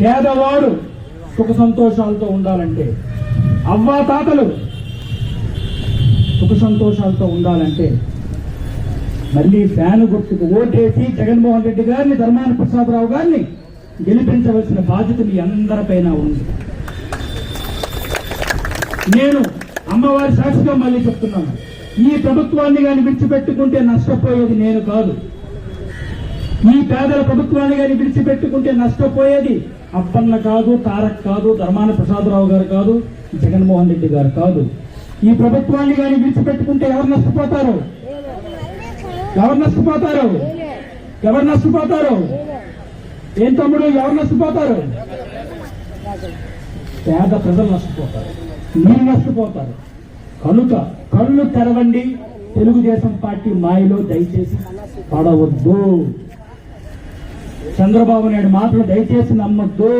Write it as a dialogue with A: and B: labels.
A: పేదవాడు సుఖ సంతోషాలతో ఉండాలంటే అవ్వా తాతలు సుఖ సంతోషాలతో ఉండాలంటే మళ్ళీ ఫ్యాను గుర్తుకు ఓటేసి జగన్మోహన్ రెడ్డి గారిని ధర్మాన ప్రసాదరావు గారిని గెలిపించవలసిన బాధ్యత మీ అందరిపైన ఉంది. నేను అమ్మవారి సాక్షిగా మళ్ళీ చెప్తున్నాను. ఈ ప్రభుత్వాన్ని కానీ విడిచిపెట్టుకుంటే నష్టపోయేది నేను కాదు. ఈ పేదల ప్రభుత్వాన్ని కానీ విడిచిపెట్టుకుంటే నష్టపోయేది అప్పన్న కాదు తారక్ కాదు ధర్మాన ప్రసాదరావు గారు కాదు జగన్మోహన్ రెడ్డి గారు కాదు. ఈ ప్రభుత్వాన్ని కానీ విడిచిపెట్టుకుంటే ఎవరు నష్టపోతారు? ఎవరు నష్టపోతారు? ఎవరు నష్టపోతారు? ఏం తమ్ముడు ఎవరు నష్టపోతారు? పేద ప్రజలు నష్టపోతారు. మీరు నష్టపోతారు. కనుక కళ్ళు తెరవండి. తెలుగుదేశం పార్టీ మాయలో దయచేసి పడవద్దు. చంద్రబాబు నాయుడు మాటలు దయచేసి నమ్మొద్దు.